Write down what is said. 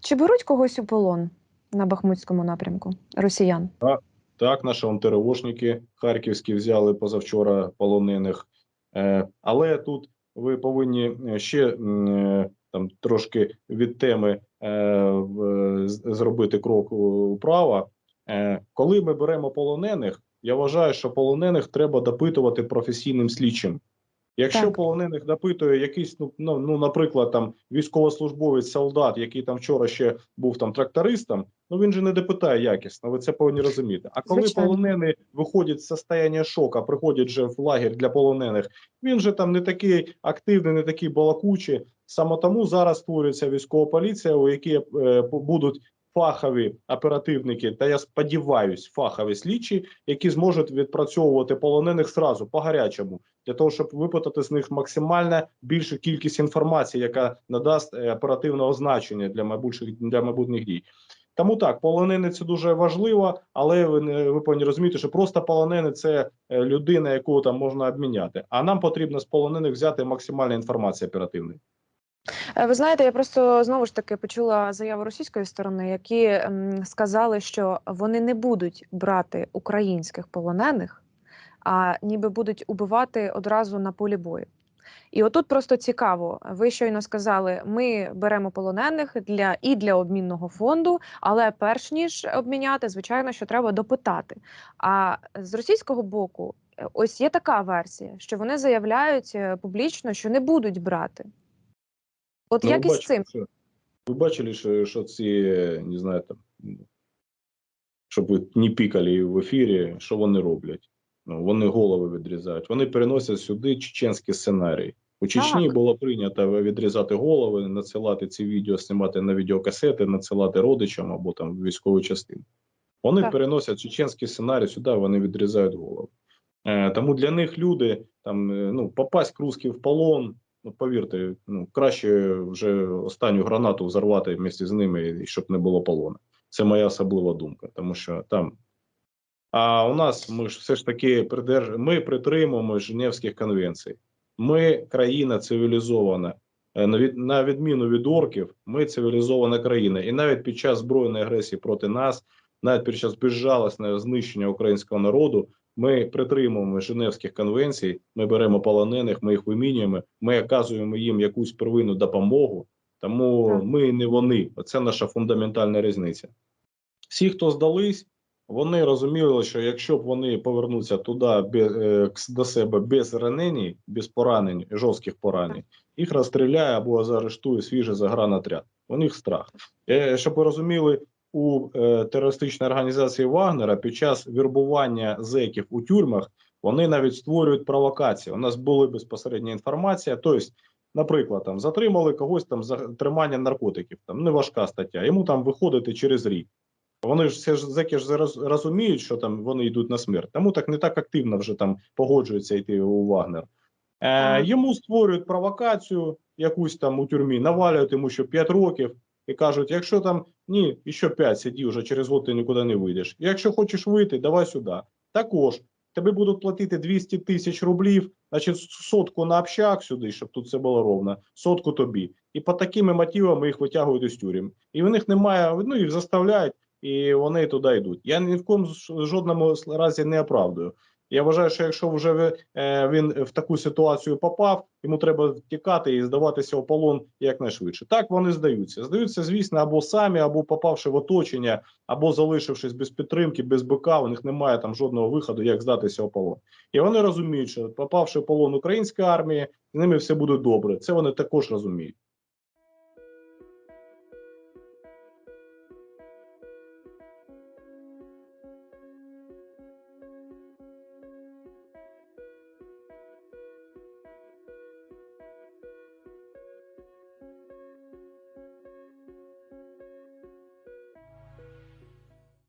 Чи беруть когось у полон на Бахмутському напрямку? Росіян? Так, наші антиреошники харківські взяли позавчора полонених. Е, але тут ви повинні е, ще е, там трошки від теми зробити крок вправо. Коли ми беремо полонених, я вважаю, що полонених треба допитувати професійним слідчим. Якщо Так. полонених допитує якийсь, ну, ну, ну, наприклад, там військовослужбовець, солдат, який там вчора ще був там трактористом, ну він же не допитає якісно. Ви це повинні розуміти. А коли Звичайно. полонений виходить з состояння шока, приходять вже в лагерь для полонених, він же там не такий активний, не такий балакучий. Саме тому зараз створюється військова поліція, у якій е, будуть фахові оперативники, та я сподіваюсь, фахові слідчі, які зможуть відпрацьовувати полонених сразу по гарячому, для того, щоб випитати з них максимально більшу кількість інформації, яка надасть е, оперативного значення для майбутніх для майбутніх дій. Тому так, полонений це дуже важливо, але ви ви повинні розуміти, що просто полонений це е, людина, яку там можна обміняти. А нам потрібно з полонених взяти максимальну інформацію оперативної. Е, Ви знаєте, я просто знову ж таки почула заяву російської сторони, які ем, сказали, що вони не будуть брати українських полонених, а ніби будуть убивати одразу на полі бою. І отут просто цікаво. Ви щойно сказали, ми беремо полонених для і для обмінного фонду, але перш ніж обміняти, звичайно, що треба допитати. А з російського боку, е, ось є така версія, що вони заявляють е, публічно, що не будуть брати. От Ну, як із цим? що, ви бачили, що, що ці, не знаю, там, щоб ви не пікали в ефірі, що вони роблять? Ну, вони голови відрізають. Вони переносять сюди чеченські сценарії. У Чечні Так. було прийнято відрізати голови, надсилати ці відео, знімати на відеокасети, надсилати родичам або там військову частину. Вони Так. переносять чеченські сценарії сюди, вони відрізають голови. Е, тому для них люди там е, ну попасть к русським в полон. Ну, повірте, ну краще вже останню гранату взорвати вместе з ними, і щоб не було полону. Це моя особлива думка, тому що там. А у нас ми ж все ж таки придерж... ми притримуємо Женевських конвенцій. Ми країна цивілізована. Е, На, відміну від орків, ми цивілізована країна. І навіть під час збройної агресії проти нас, навіть під час безжалісного знищення українського народу, ми притримуємо Женевських конвенцій, ми беремо полонених, ми їх вимінюємо, ми оказуємо їм якусь первинну допомогу. Тому Так. ми не вони. Це наша фундаментальна різниця. Всі, хто здались, вони розуміли, що якщо б вони повернуться туди без, е, до себе без ранень, без поранень, жорстких поранень, їх розстріляє або заарештує свіжий загранотряд. У них страх. Е, щоб ви розуміли, у е, терористичної організації Вагнера під час вірбування зеків у тюрмах вони навіть створюють провокації. У нас була безпосередня інформація. Тобто, наприклад, там затримали когось там за тримання наркотиків, там неважка стаття. Йому там виходити через рік. Вони ж все ж зеки ж зараз розуміють, що там вони йдуть на смерть. Тому так не так активно вже там погоджуються йти у Вагнер. Е, йому створюють провокацію, якусь там у тюрмі, навалюють йому ще 5 років і кажуть: якщо там ні, ще 5 сиді, вже через год ти нікуди не вийдеш. Якщо хочеш вийти, давай сюди. Також тобі будуть платити 200 тисяч рублів, значить сотку на общак сюди, щоб тут все було ровно, сотку тобі. І по такими мотивами їх витягують із тюрем. І в них немає, ну їх заставляють, і вони туди йдуть. Я ні в кому жодному разі не оправдую. Я вважаю, що якщо вже е, він в таку ситуацію попав, йому треба втікати і здаватися в полон якнайшвидше. Так вони здаються. Здаються, звісно, або самі, або попавши в оточення, або залишившись без підтримки, без БК, у них немає там жодного виходу, як здатися в полон. І вони розуміють, що попавши в полон української армії, з ними все буде добре. Це вони також розуміють.